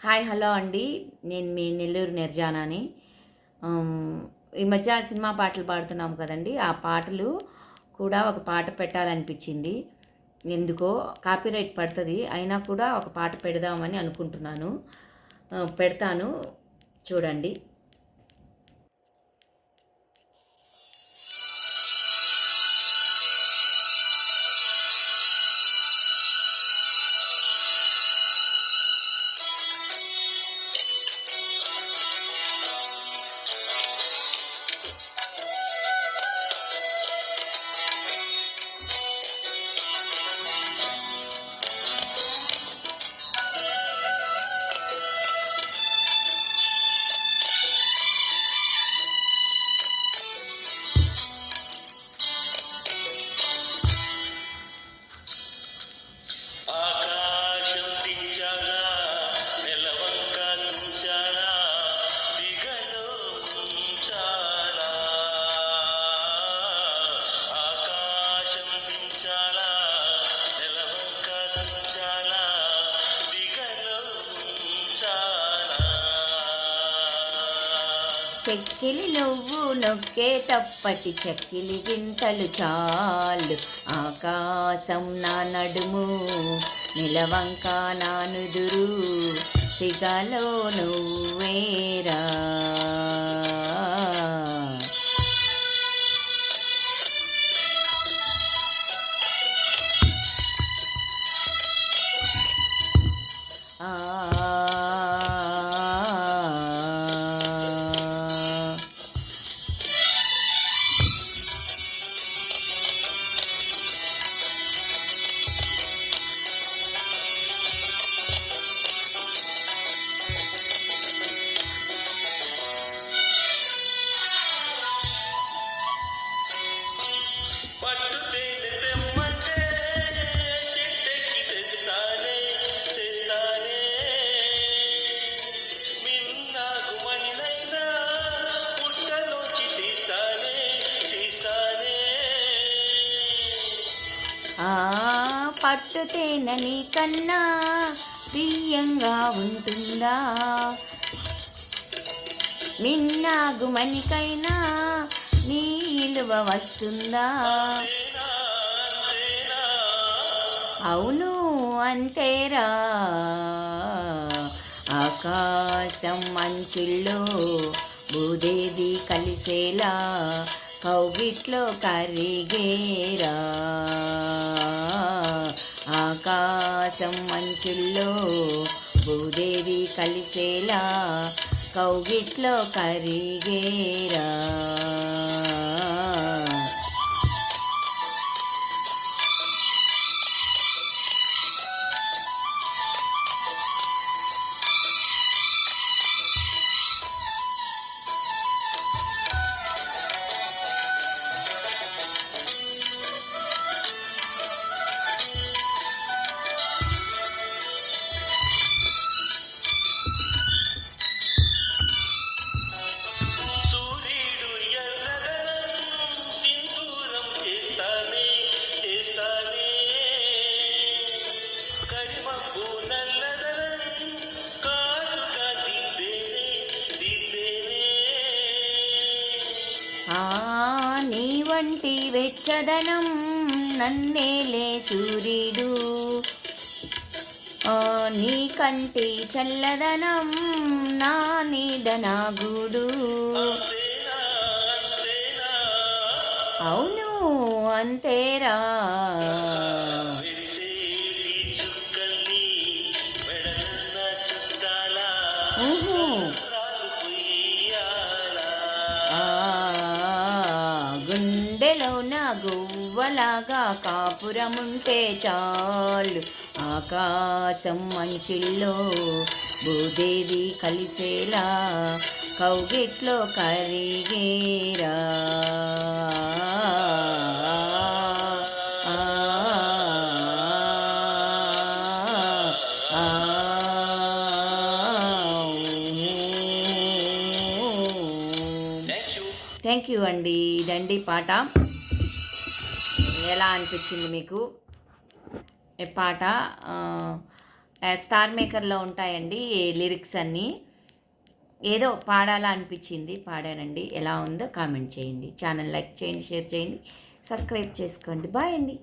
Hi hello అండి. నేను మీ నెల్లూరు నిర్జానాని. ఈ మధ్య సినిమా పాటలు పాడుతున్నాం కదండి. ఆ పాటలు కూడా ఒక పాట పెట్టాలనిపించింది. ఎందుకో కాపీరైట్ పడుతుంది. అయినా కూడా ఒక పాట పెడదామని అనుకుంటున్నాను. పెడతాను. చూడండి. చెక్కిలి నువ్వు నొక్కే తప్పటి చెక్కిలి గింతలు చాలు. ఆకాశం నా నడుము నిలవంక నానుదురు సిగలో నువ్వేరా. ఆ పట్టు తేనని కన్నా ప్రియంగా ఉంటుందా? మిన్నాగుమనికైనా నీలువ వస్తుందా? అవును అంతేరా. ఆకాశం మంచుల్లో భూదేవి కలిసేలా కౌగిట్లో కరిగేరా. ఆకాశం మంచుల్లో భూదేవి కలిసేలా కౌగిట్లో కరిగేరా. నీ వంటి వెచ్చదనం నన్నేలే సూర్యుడు నీ కంటి చల్లదనం నా నీడ గూడు అవును అంతేరా. గుండెలో నా గువ్వలాగా కాపురముంటే చాలు. ఆకాశం మంచిల్లో భూదేవి కలిసేలా కౌగిట్లో కరిగేరా. థ్యాంక్ యూ అండి. ఇదండి పాట. ఎలా అనిపించింది మీకు? పాట? స్టార్ మేకర్లో ఉంటాయండి లిరిక్స్ అన్నీ. ఏదో పాడాలా అనిపించింది పాడానండి. ఎలా ఉందో కామెంట్ చేయండి. ఛానల్ లైక్ చేయండి షేర్ చేయండి. సబ్స్క్రైబ్ చేసుకోండి. బాయ్ అండి.